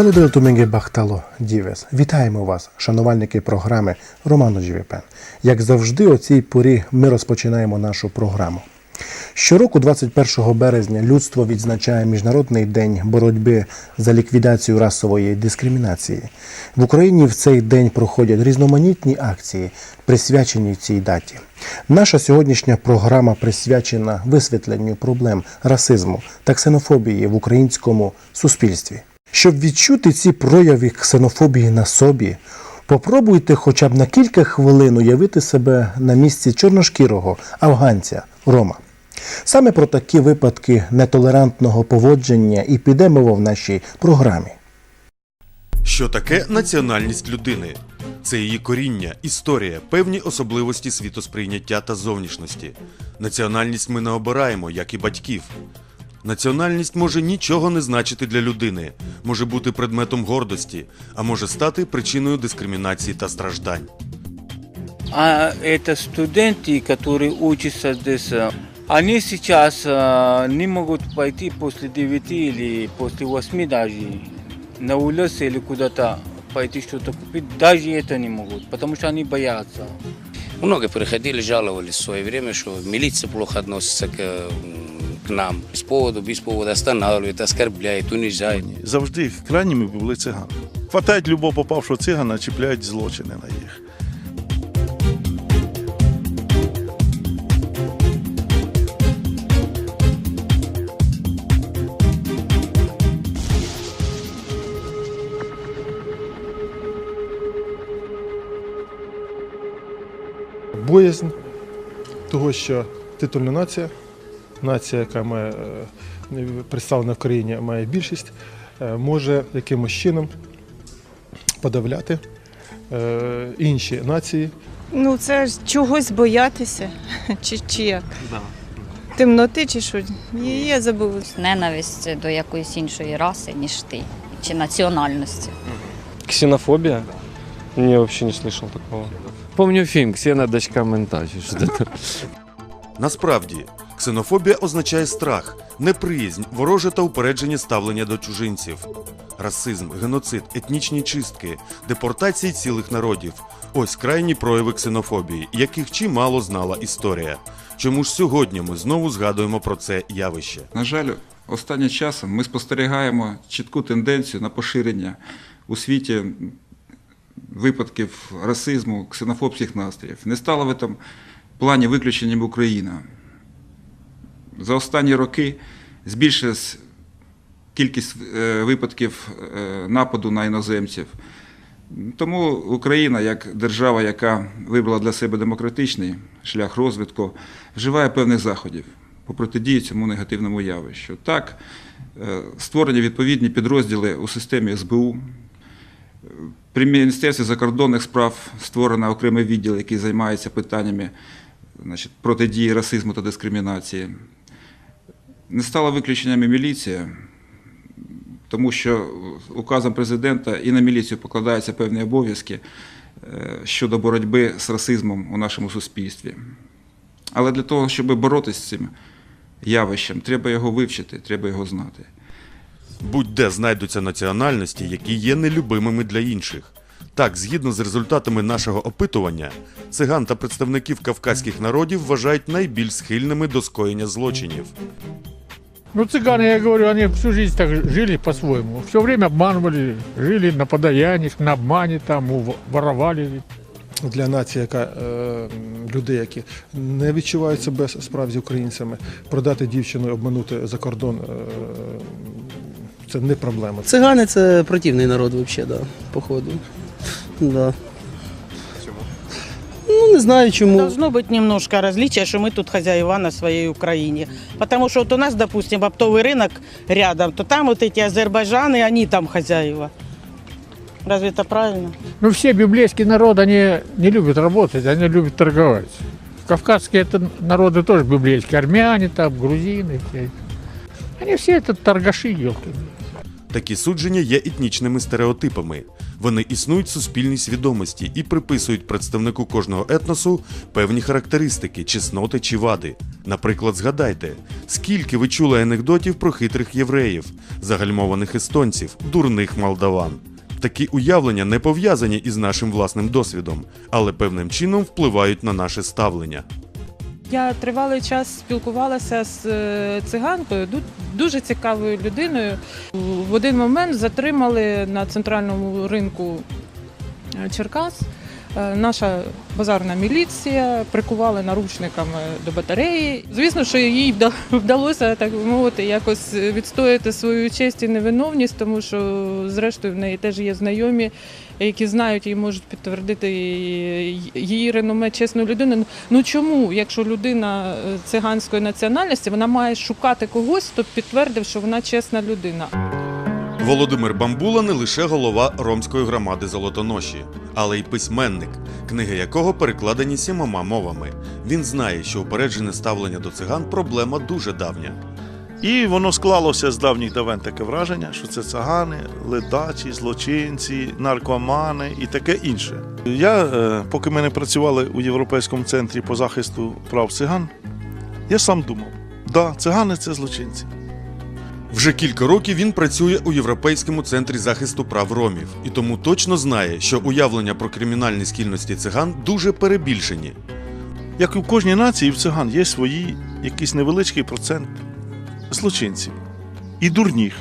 Дело del Domingue Бахтало Дівес. Вітаємо вас, шанувальники програми Романо Джівіпен. Як завжди, о цій порі ми розпочинаємо нашу програму. Щороку, 21 березня, людство відзначає Міжнародний день боротьби за ліквідацію расової дискримінації. В Україні в цей день проходять різноманітні акції, присвячені цій даті. Наша сьогоднішня програма присвячена висвітленню проблем расизму та ксенофобії в українському суспільстві. Щоб відчути ці прояви ксенофобії на собі, попробуйте хоча б на кілька хвилин уявити себе на місці чорношкірого афганця Рома. Саме про такі випадки нетолерантного поводження і піде мова в нашій програмі. Що таке національність людини? Це її коріння, історія, певні особливості світосприйняття та зовнішності. Національність ми не обираємо, як і батьків. Національність може нічого не значити для людини, може бути предметом гордості, а може стати причиною дискримінації та страждань. А это студенты, которые учатся здесь, э, они сейчас э, не могут пойти после 9 или после 8 даже на улицу или куда-то пойти что-то купить. Даже это не могут, потому что они боятся. Много приходили, жаловались в свое время, что милиция плохо относится к, м, к нам. Без повода, без повода останавливает, оскорбляет, унижает. завжди крайніми були цигани. Хватають любого попавшого цигана, чіпляють злочини на їх. боязнь того, що титульна нація, нація, яка має е, представлена в країні, має більшість, е, може якимось чином подавляти е, інші нації. Ну, це ж чогось боятися, чи, чи як? Темноти чи що? Я, я забула. ненависть до якоїсь іншої раси, ніж ти, чи національності. Ксенофобия? Не, вообще не слышал такого. Помню фильм «Ксена, дочка мента» чи що це. Насправді, ксенофобія означає страх, неприязнь, вороже та упередження ставлення до чужинців. Расизм, геноцид, етнічні чистки, депортації цілих народів ось крайні прояви ксенофобії, яких чимало знала історія. Чому ж сьогодні ми знову згадуємо про це явище? На жаль, останнім часом ми спостерігаємо чітку тенденцію на поширення у світі випадків расизму, ксенофобських настроїв. Не стала в цьому плані виключенням Україна. За останні роки збільшилась кількість е, випадків е, нападу на іноземців. Тому Україна, як держава, яка вибрала для себе демократичний шлях розвитку, вживає певних заходів по протидії цьому негативному явищу. Так, е, створені відповідні підрозділи у системі СБУ. При Міністерстві закордонних справ створено окремий відділ, який займається питаннями значить, протидії расизму та дискримінації. Не стала виключенням і міліція, тому що указом президента і на міліцію покладаються певні обов'язки е, щодо боротьби з расизмом у нашому суспільстві. Але для того, щоб боротися з цим явищем, треба його вивчити, треба його знати. Будь-де знайдуться національності, які є нелюбимими для інших. Так, згідно з результатами нашого опитування, циган та представників кавказьких народів вважають найбільш схильними до скоєння злочинів. Ну, цыгане, я говорю, они всю жизнь так жили по-своему. Все время обманывали, жили на подаяниях, на обмане, там, воровали. Для нації, яка е, людей, які не відчувають себе справді українцями, продати дівчину, і обманути за кордон е, це не проблема. Цигани це противний народ взагалі, да, походу. Да Чому? Ну, не знаю чому. Должно быть немножко различия, что мы тут хозяева на своей Украине. Потому что вот у нас, допустим, оптовый рынок рядом, то там вот эти Азербайджаны, они там хозяева. Разве это правильно? Ну, все библейские народы, они не любят работать, они любят торговать. Кавказские это народы тоже библейские, армяне там, грузины. все эти. Они все это торгаши, елки. Такі судження є етнічними стереотипами. Вони існують в суспільній свідомості і приписують представнику кожного етносу певні характеристики, чесноти чи вади. Наприклад, згадайте, скільки ви чули анекдотів про хитрих євреїв, загальмованих естонців, дурних молдаван. Такі уявлення не пов'язані із нашим власним досвідом, але певним чином впливають на наше ставлення. Я тривалий час спілкувалася з е, циганкою, ду- дуже цікавою людиною. В один момент затримали на центральному ринку е, Черкас. Е, Наша базарна міліція прикували наручниками до батареї. Звісно, що їй вдалося так мовити, якось відстояти свою честь і невиновність, тому що, зрештою, в неї теж є знайомі, які знають і можуть підтвердити її- реноме чесної людини. Ну чому, якщо людина е, циганської національності, вона має шукати когось, хто підтвердив, що вона чесна людина. Володимир Бамбула не лише голова ромської громади Золотоноші, але й письменник, книги якого перекладені сімома мовами. Він знає, що упереджене ставлення до циган проблема дуже давня. І воно склалося з давніх давен таке враження, що це цагани, ледачі, злочинці, наркомани і таке інше. Я, е, поки ми не працювали у Європейському центрі по захисту прав циган, я сам думав, да, цигани це злочинці. Вже кілька років він працює у Європейському центрі захисту прав ромів і тому точно знає, що уявлення про кримінальні скільності циган дуже перебільшені. Як і в кожній нації, в циган є свої якийсь невеличкий процент злочинців і дурніх.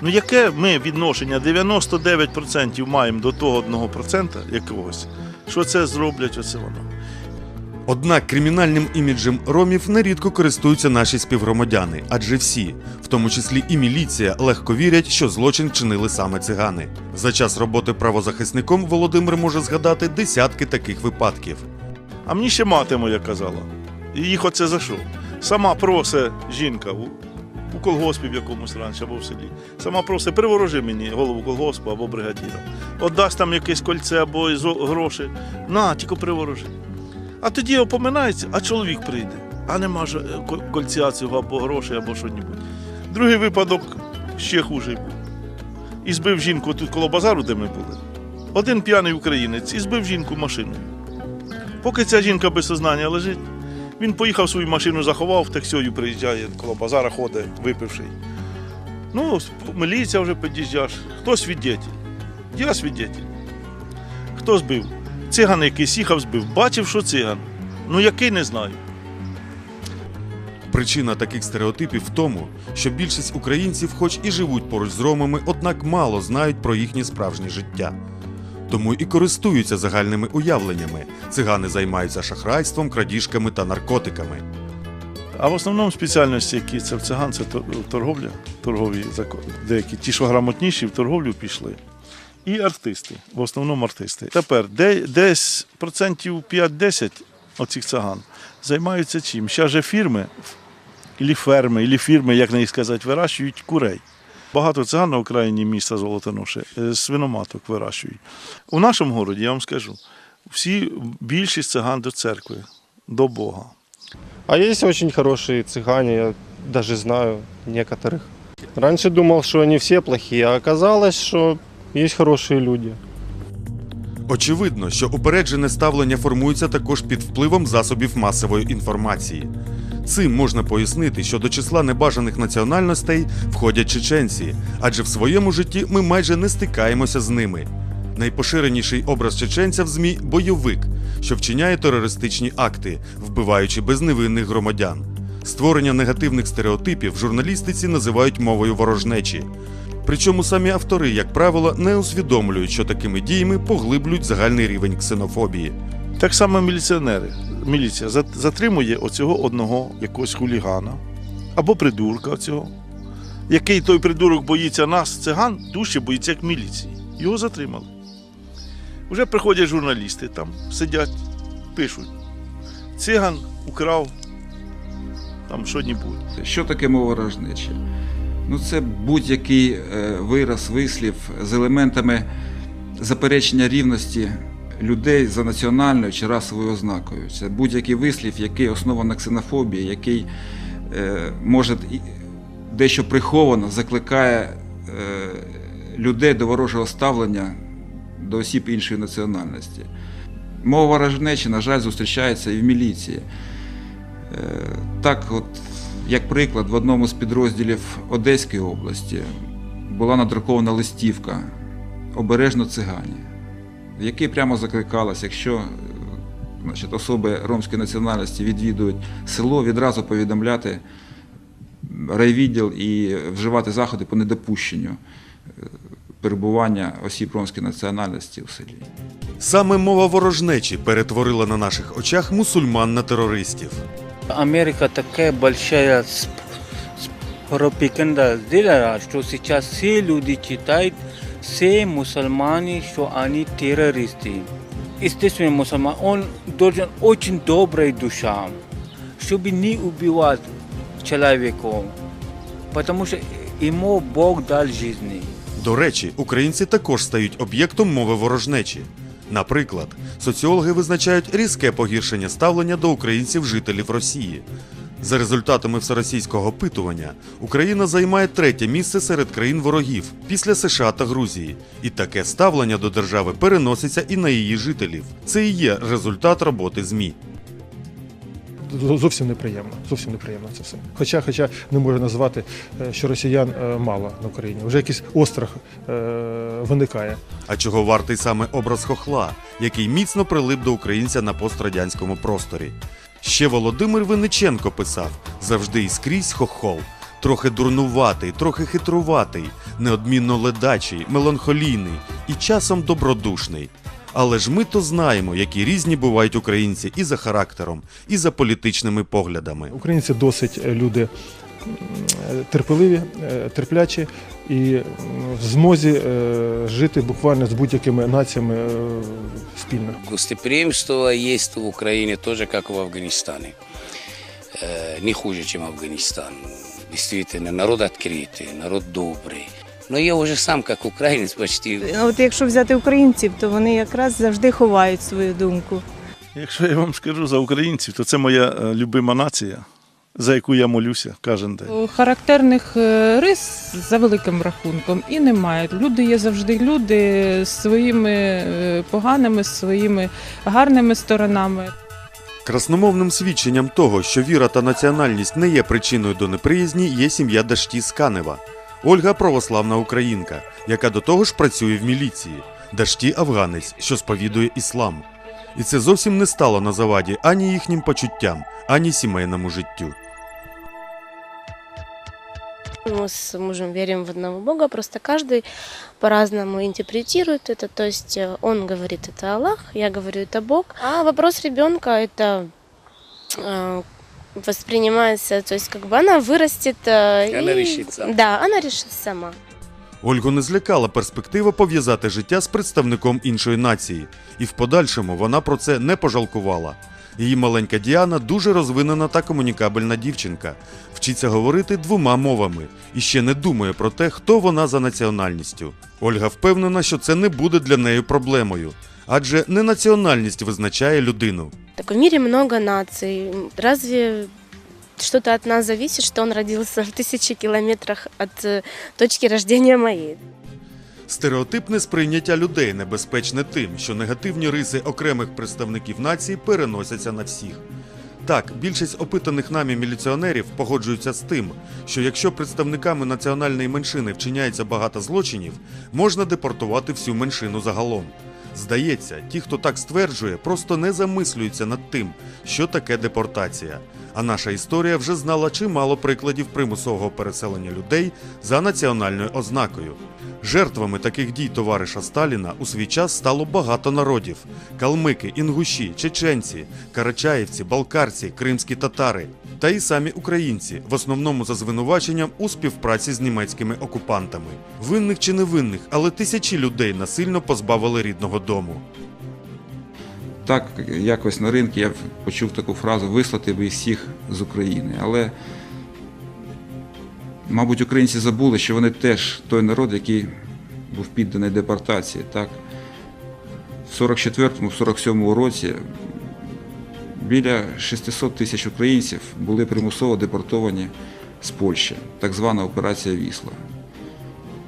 Ну яке ми відношення 99% маємо до того 1% якогось, що це зроблять оце воно. Однак кримінальним іміджем ромів нерідко користуються наші співгромадяни, адже всі, в тому числі і міліція, легко вірять, що злочин чинили саме цигани. За час роботи правозахисником Володимир може згадати десятки таких випадків. А мені ще мати моя казала. І їх оце за що? Сама просить жінка у, колгоспі в якомусь раніше або в селі. Сама просить, приворожи мені голову колгоспу або бригадіра. Отдасть там якесь кольце або гроші. На, тільки приворожи. А тоді опоминається, а чоловік прийде. А нема ж е, кольця цього або грошей, або що-небудь. Другий випадок ще хужий був. І збив жінку тут коло базару, де ми були. Один п'яний українець і збив жінку машиною. Поки ця жінка без сознання лежить, він поїхав свою машину, заховав, таксою приїжджає, коло базара ходить, випивший. Ну, міліція вже під'їжджає. Хто свідетель? Я свідетель. Хто збив? Циган якийсь їхав, збив. Бачив, що циган. Ну який не знаю. Причина таких стереотипів в тому, що більшість українців, хоч і живуть поруч з ромами, однак мало знають про їхнє справжнє життя. Тому і користуються загальними уявленнями. Цигани займаються шахрайством, крадіжками та наркотиками. А в основному спеціальності, які це в циган, це торговля, торгові. Деякі ті, що грамотніші, в торговлю пішли. І артисти, в основному артисти. Тепер де, десь процентів 5-10 оцих циган займаються чим? Ще же фірми, ілі ферми, ілі фірми, як не сказати, вирощують курей. Багато циган на окраїні міста Золотоноше свиноматок вирощують. У нашому городі, я вам скажу, всі більшість циган до церкви, до Бога. А есть очень хорошие цыгане, я даже знаю некоторых. Раньше думал, что они все плохие, а оказалось, что есть хорошие люди. Очевидно, що упереджене ставлення формується також під впливом засобів масової інформації. Цим можна пояснити, що до числа небажаних національностей входять чеченці, адже в своєму житті ми майже не стикаємося з ними. Найпоширеніший образ чеченця в ЗМІ бойовик, що вчиняє терористичні акти, вбиваючи безневинних громадян. Створення негативних стереотипів в журналістиці називають мовою ворожнечі. Причому самі автори, як правило, не усвідомлюють, що такими діями поглиблюють загальний рівень ксенофобії. Так само міліціонери. Міліція зат- затримує оцього одного якогось хулігана або придурка оцього, який той придурок боїться нас, циган, дужче боїться як міліції. Його затримали. Вже приходять журналісти там, сидять, пишуть. Циган украв там що-небудь. Що таке мова ворожнеча? Ну, це будь-який е, вираз, вислів з елементами заперечення рівності людей за національною чи расовою ознакою. Це будь-який вислів, який оснований на ксенофобії, який е, може дещо приховано закликає е, людей до ворожого ставлення до осіб іншої національності. Мова ворожнечі, на жаль, зустрічається і в міліції. Е, Так, от, як приклад, в одному з підрозділів Одеської області була надрукована листівка обережно цигані, в якій прямо закликалось, якщо значить, особи ромської національності відвідують село, відразу повідомляти райвідділ і вживати заходи по недопущенню е, перебування осіб ромської національності у селі. Саме мова ворожнечі перетворила на наших очах мусульман на терористів. Америка сп- сп- пропаганда сделала, что сейчас все люди читают, мусульмане, что они террористы. Естественно, мусульман, он должен очень добрая душа, чтобы не убивать человека, потому что ему Бог дал жизни. До речі, українці також стають об'єктом мови ворожнечі. Наприклад, соціологи визначають різке погіршення ставлення до українців-жителів Росії. За результатами всеросійського опитування, Україна займає третє місце серед країн ворогів після США та Грузії, і таке ставлення до держави переноситься і на її жителів. Це і є результат роботи ЗМІ. Зовсім неприємно. Зовсім неприємно це все. Хоча, хоча не можу назвати, е, що росіян е, мало на Україні. Вже якийсь острах е, виникає. А чого вартий саме образ хохла, який міцно прилип до українця на пострадянському просторі. Ще Володимир Винниченко писав завжди і скрізь хохол. Трохи дурнуватий, трохи хитруватий, неодмінно ледачий, меланхолійний і часом добродушний. Але ж ми то знаємо, які різні бувають українці і за характером, і за політичними поглядами. Українці досить е, люди е, терпеливі, е, терплячі і м, в змозі е, жити буквально з будь-якими націями е, спільно. Гостеприимство есть в Украине тоже, как в Афганистане. Э, Не хуже, чем Афганистан. Действительно, народ открытый, народ добрый. Но я уже сам, как украинец, почти От якщо взяти українців, то вони якраз завжди ховають свою думку. Якщо я вам скажу за українців, то це моя е, любима нація, за яку я молюся кожен день. Характерних е, рис за великим рахунком і немає. Люди є завжди люди з своїми е, поганими, з своїми гарними сторонами. Красномовним свідченням того, що віра та національність не є причиною до неприязні, є сім'я Дашті з Канева. Ольга православна українка, яка до того ж працює в міліції. Дашті афганець, що сповідує іслам І це зовсім не стало на заваді ані їхнім почуттям, ані сімейному життю. Мы с мужем верим в одного Бога, просто каждый по-разному интерпретирует это. То есть э, он говорит это Аллах, я говорю это Бог. А вопрос ребенка это э, воспринимается, то есть как бы она вырастет. э, И она и- решит сама. Да, она решит сама. Ольгу не злякала перспектива пов'язати життя з представником іншої нації, і в подальшому вона про це не пожалкувала. Її маленька Діана дуже розвинена та комунікабельна дівчинка, вчиться говорити двома мовами і ще не думає про те, хто вона за національністю. Ольга впевнена, що це не буде для неї проблемою, адже не національність визначає людину. Так в мире много наций. Разве что-то от нас зависит, что он родился в тысячи километрах от э, точки рождения моей? Стереотипне сприйняття людей небезпечне тим, що негативні риси окремих представників нації переносяться на всіх. Так, більшість опитаних нами міліціонерів погоджуються з тим, що якщо представниками національної меншини вчиняється багато злочинів, можна депортувати всю меншину загалом. Здається, ті, хто так стверджує, просто не замислюються над тим, що таке депортація. А наша історія вже знала чимало прикладів примусового переселення людей за національною ознакою. Жертвами таких дій товариша Сталіна у свій час стало багато народів: калмики, інгуші, чеченці, карачаївці, балкарці, кримські татари та й самі українці, в основному за звинуваченням у співпраці з німецькими окупантами. Винних чи невинних, але тисячі людей насильно позбавили рідного дому. Так, якось на ринку я почув таку фразу вислати би всіх з України. Але, мабуть, українці забули, що вони теж той народ, який був підданий депортації. Так? В 44-47 році біля 600 тисяч українців були примусово депортовані з Польщі, так звана операція Вісла.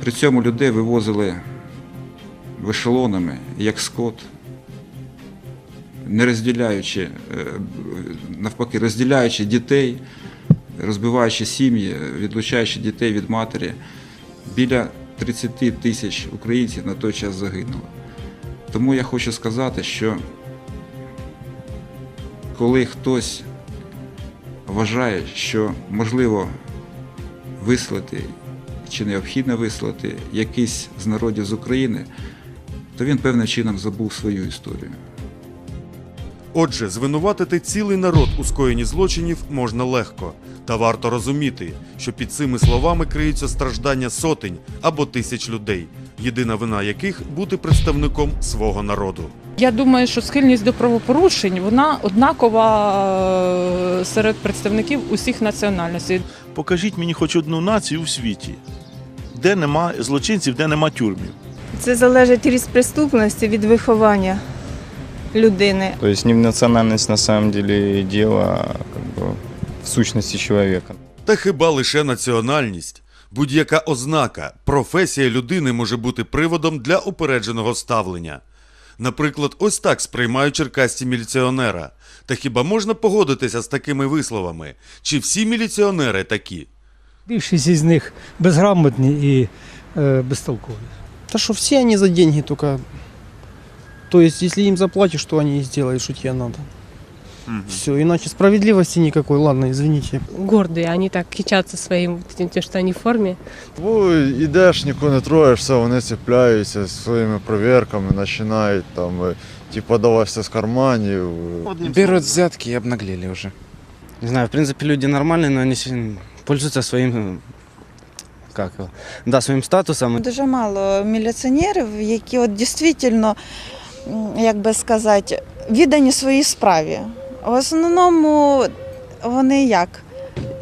При цьому людей вивозили ешелонами, як скот, не розділяючи, е, навпаки, розділяючи дітей, розбиваючи сім'ї, відлучаючи дітей від матері, біля 30 тисяч українців на той час загинуло. Тому я хочу сказати, що коли хтось вважає, що можливо вислати чи необхідно вислати якийсь з народів з України, то він певним чином забув свою історію. Отже, звинуватити цілий народ у скоєнні злочинів можна легко, та варто розуміти, що під цими словами криються страждання сотень або тисяч людей, єдина вина яких бути представником свого народу. Я думаю, що схильність до правопорушень вона однакова е, серед представників усіх національностей. Покажіть мені хоч одну націю в світі, де нема злочинців, де нема тюрмів. Це залежить ріст преступності від виховання людини. То есть не в национальность на самом деле дело, а как бы в сущности человека. Та хіба лише національність? Будь-яка ознака, професія людини може бути приводом для упередженого ставлення. Наприклад, ось так сприймають черкасті міліціонера. Та хіба можна погодитися з такими висловами? Чи всі міліціонери такі? Більшість із них безграмотні і е, безтолкові. Да что все они за деньги только... То есть, если им заплатишь, что они и сделают, что тебе надо. Все, иначе справедливости никакой. Ладно, извините. гордые, они так кичатся своим, вот этим, тем, что они в форме. Бо йдеш, нікого не троєш, все, вони цепляються своїми провірками, починають там, е, типу, давай все з карманів. Берут взятки и обнаглели уже. Не знаю, в принципе, люди нормальные, но они сильно пользуются своим... э, Как его? Да, своим статусом. Дуже мало міліціонерів, які от дійсно, м, як би сказати, віддані своїй справі. В основному вони як?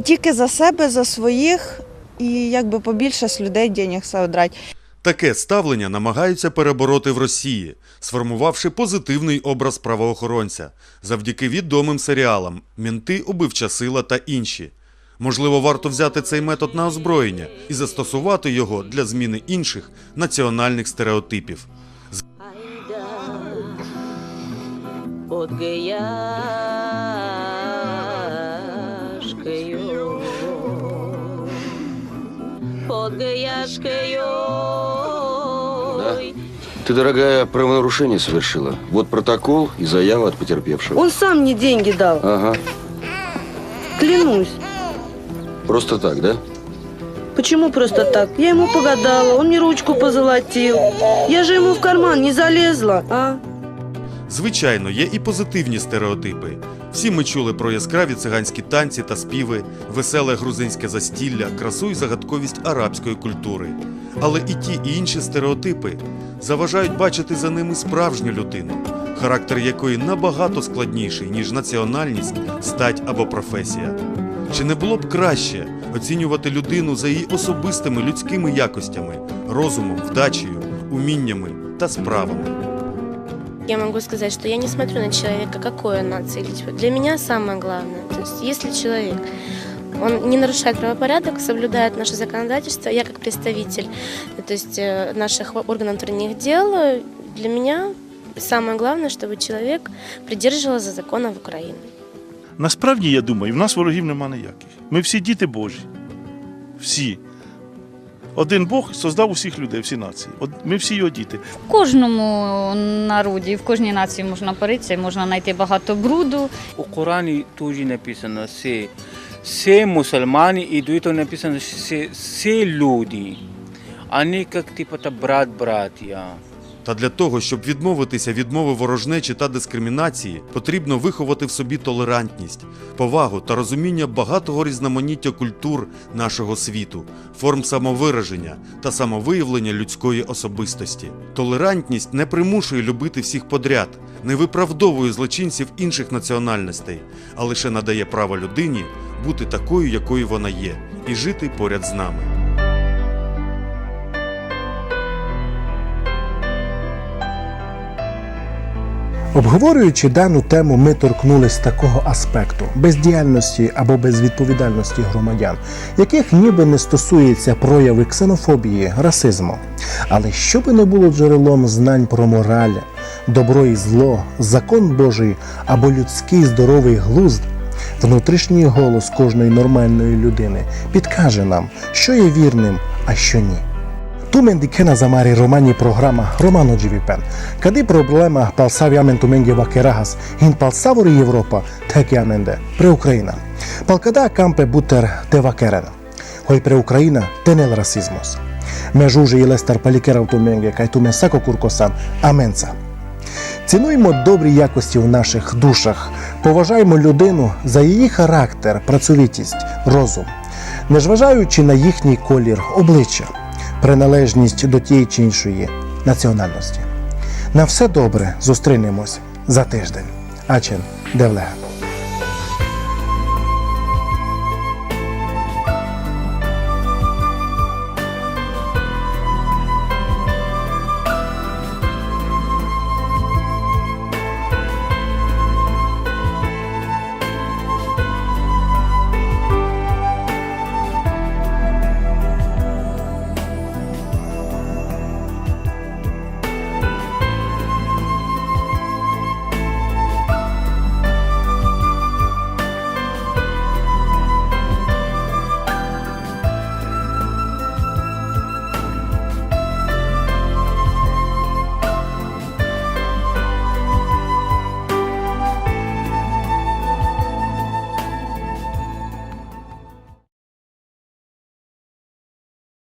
Тільки за себе, за своїх і якби побільше з людей денег содрати. Таке ставлення намагаються перебороти в Росії, сформувавши позитивний образ правоохоронця завдяки відомим серіалам Мінти, убивча сила та інші. Можливо, варто взяти цей метод на озброєння і застосувати його для зміни інших національних стереотипів. Под гаяшкою, под гаяшкою. Ты, дорогая, правонарушение совершила. Вот протокол и заява от потерпевшего. Он сам мне деньги дал, Ага. клянусь. Просто так, да? Почему просто так? Я ему погадала, он мне ручку позолотил. Я же ему в карман не залезла, а? Звичайно, є і позитивні стереотипи. Всі ми чули про яскраві циганські танці та співи, веселе грузинське застілля, красу і загадковість арабської культури. Але і ті, і інші стереотипи заважають бачити за ними справжню людину, характер якої набагато складніший, ніж національність, стать або професія. Чи не було б краще оцінювати людину за її особистими людськими якостями, розумом, вдачею, уміннями та справами? Я могу сказать, что я не смотрю на человека, какой он нации. или типа. Для меня самое главное, то есть если человек, он не нарушает правопорядок, соблюдает наше законодательство, я как представитель, то есть э, наших органов внутренних дел, э, для меня самое главное, чтобы человек придерживался законов Украины. Насправді, я думаю, в нас ворогів нема ніяких. Ми всі діти Божі. Всі. Один Бог создав усіх людей, всі нації. От Ми всі його діти. В кожному народі, в кожній нації можна паритися, можна знайти багато бруду. У Корані теж написано си Все мусульмани, і до этого написано си все люди. Вони як типу та брат-братья. Та для того, щоб відмовитися від мови ворожнечі та дискримінації, потрібно виховати в собі толерантність, повагу та розуміння багатого різноманіття культур нашого світу, форм самовираження та самовиявлення людської особистості. Толерантність не примушує любити всіх подряд, не виправдовує злочинців інших національностей, а лише надає право людині бути такою, якою вона є, і жити поряд з нами. Обговорюючи дану тему, ми торкнулись такого аспекту бездіяльності або безвідповідальності громадян, яких ніби не стосується прояви ксенофобії, расизму. Але що би не було джерелом знань про мораль, добро і зло, закон Божий або людський здоровий глузд, внутрішній голос кожної нормальної людини підкаже нам, що є вірним, а що ні. Romano GVPen. Kadi problema palsaviamentu menge vakerahas hin palsavori Europa tekiamende pre Ukraina. Palkada campe buter te vakeren. Hoi pre Ukraina tenel rasismos. Me žuže i lestar palikerautu menge kaj tu mesako kurkosan amenca. Цінуємо добрі якості в наших душах, поважаємо людину за її характер, працьовитість, розум, незважаючи на їхній колір обличчя, приналежність до тієї чи іншої національності. На все добре зустрінемось за тиждень. Ачен Девлега.